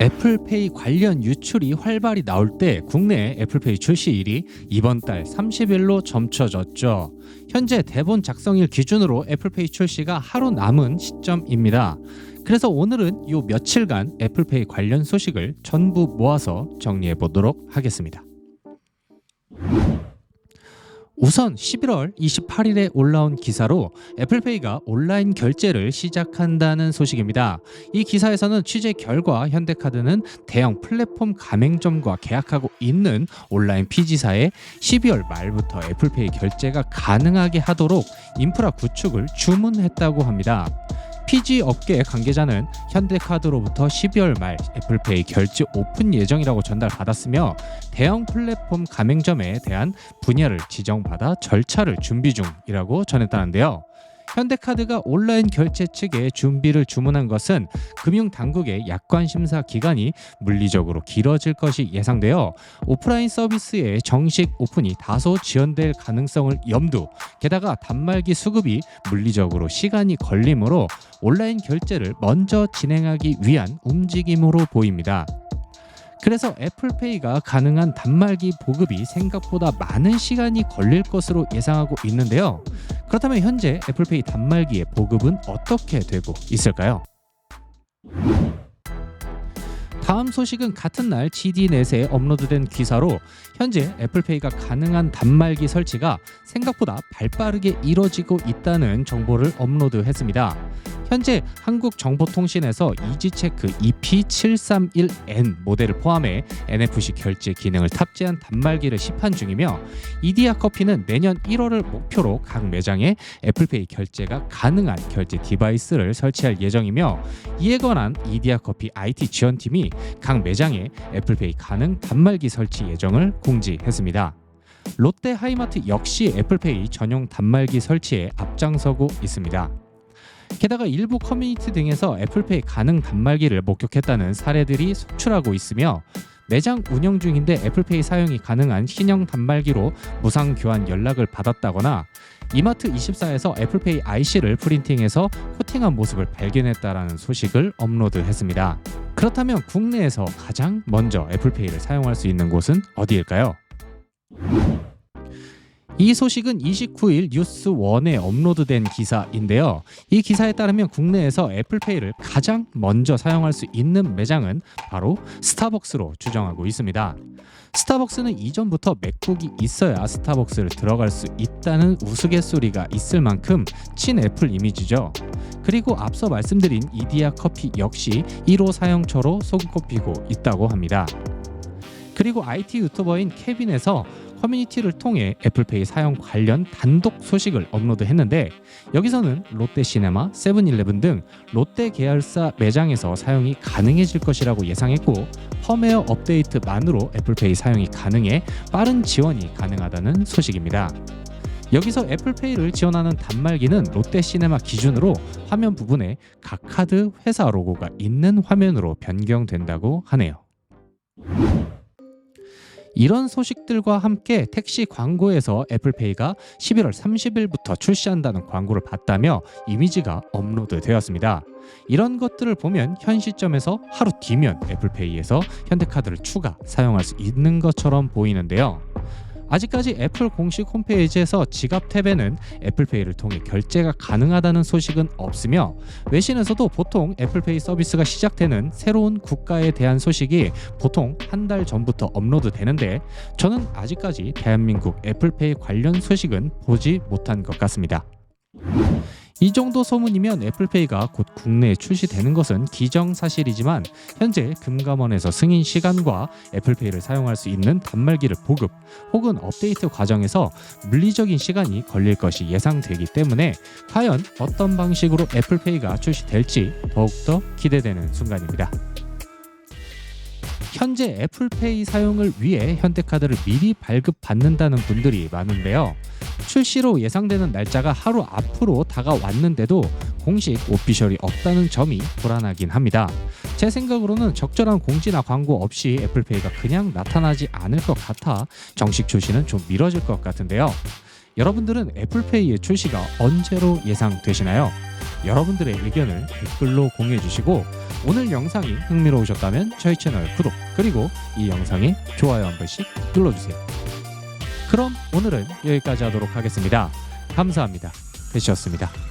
애플페이 관련 유출이 활발히 나올 때 국내 애플페이 출시일이 이번 달 30일로 점쳐졌죠. 현재 대본 작성일 기준으로 애플페이 출시가 하루 남은 시점입니다. 그래서 오늘은 요 며칠간 애플페이 관련 소식을 전부 모아서 정리해 보도록 하겠습니다. 우선 11월 28일에 올라온 기사로 애플페이가 온라인 결제를 시작한다는 소식입니다. 이 기사에서는 취재 결과 현대카드는 대형 플랫폼 가맹점과 계약하고 있는 온라인 PG사에 12월 말부터 애플페이 결제가 가능하게 하도록 인프라 구축을 주문했다고 합니다. PG 업계 관계자는 현대카드로부터 12월 말 애플페이 결제 오픈 예정이라고 전달받았으며 대형 플랫폼 가맹점에 대한 분야를 지정받아 절차를 준비 중이라고 전했다는데요. 현대카드가 온라인 결제 측에 준비를 주문한 것은 금융 당국의 약관 심사 기간이 물리적으로 길어질 것이 예상되어 오프라인 서비스의 정식 오픈이 다소 지연될 가능성을 염두. 게다가 단말기 수급이 물리적으로 시간이 걸리므로 온라인 결제를 먼저 진행하기 위한 움직임으로 보입니다. 그래서 애플페이가 가능한 단말기 보급이 생각보다 많은 시간이 걸릴 것으로 예상하고 있는데요. 그렇다면 현재 애플페이 단말기의 보급은 어떻게 되고 있을까요? 다음 소식은 같은 날 GD넷에 업로드된 기사로 현재 애플페이가 가능한 단말기 설치가 생각보다 발빠르게 이뤄지고 있다는 정보를 업로드했습니다. 현재 한국정보통신에서 이지체크 EP731N 모델을 포함해 NFC 결제 기능을 탑재한 단말기를 시판 중이며 이디야 커피는 내년 1월을 목표로 각 매장에 애플페이 결제가 가능한 결제 디바이스를 설치할 예정이며 이에 관한 이디야 커피 IT 지원팀이 각 매장에 애플페이 가능 단말기 설치 예정을 공지했습니다. 롯데 하이마트 역시 애플페이 전용 단말기 설치에 앞장서고 있습니다. 게다가 일부 커뮤니티 등에서 애플페이 가능 단말기를 목격했다는 사례들이 속출하고 있으며 매장 운영 중인데 애플페이 사용이 가능한 신형 단말기로 무상 교환 연락을 받았다거나 이마트 24에서 애플페이 IC를 프린팅해서 코팅한 모습을 발견했다라는 소식을 업로드했습니다. 그렇다면 국내에서 가장 먼저 애플페이를 사용할 수 있는 곳은 어디일까요? 이 소식은 29일 뉴스원에 업로드된 기사인데요. 이 기사에 따르면 국내에서 애플페이를 가장 먼저 사용할 수 있는 매장은 바로 스타벅스로 추정하고 있습니다. 스타벅스는 이전부터 맥북이 있어야 스타벅스를 들어갈 수 있다는 우스갯소리가 있을 만큼 친애플 이미지죠. 그리고 앞서 말씀드린 이디야 커피 역시 1호 사용처로 손꼽히고 있다고 합니다. 그리고 IT 유튜버인 케빈에서 커뮤니티를 통해 애플페이 사용 관련 단독 소식을 업로드했는데 여기서는 롯데시네마, 세븐일레븐 등 롯데 계열사 매장에서 사용이 가능해질 것이라고 예상했고 펌웨어 업데이트만으로 애플페이 사용이 가능해 빠른 지원이 가능하다는 소식입니다. 여기서 애플페이를 지원하는 단말기는 롯데시네마 기준으로 화면 부분에 각 카드 회사 로고가 있는 화면으로 변경된다고 하네요. 이런 소식들과 함께 택시 광고에서 애플페이가 11월 30일부터 출시한다는 광고를 봤다며 이미지가 업로드 되었습니다. 이런 것들을 보면 현 시점에서 하루 뒤면 애플페이에서 현대카드를 추가 사용할 수 있는 것처럼 보이는데요. 아직까지 애플 공식 홈페이지에서 지갑 탭에는 애플페이를 통해 결제가 가능하다는 소식은 없으며 외신에서도 보통 애플페이 서비스가 시작되는 새로운 국가에 대한 소식이 보통 한 달 전부터 업로드 되는데 저는 아직까지 대한민국 애플페이 관련 소식은 보지 못한 것 같습니다. 이 정도 소문이면 애플페이가 곧 국내에 출시되는 것은 기정사실이지만 현재 금감원에서 승인 시간과 애플페이를 사용할 수 있는 단말기를 보급 혹은 업데이트 과정에서 물리적인 시간이 걸릴 것이 예상되기 때문에 과연 어떤 방식으로 애플페이가 출시될지 더욱더 기대되는 순간입니다. 현재 애플페이 사용을 위해 현대카드를 미리 발급받는다는 분들이 많은데요. 출시로 예상되는 날짜가 하루 앞으로 다가왔는데도 공식 오피셜이 없다는 점이 불안하긴 합니다. 제 생각으로는 적절한 공지나 광고 없이 애플페이가 그냥 나타나지 않을 것 같아 정식 출시는 좀 미뤄질 것 같은데요. 여러분들은 애플페이의 출시가 언제로 예상되시나요? 여러분들의 의견을 댓글로 공유해 주시고 오늘 영상이 흥미로우셨다면 저희 채널 구독 그리고 이 영상에 좋아요 한 번씩 눌러주세요. 그럼 오늘은 여기까지 하도록 하겠습니다. 감사합니다. 배시였습니다.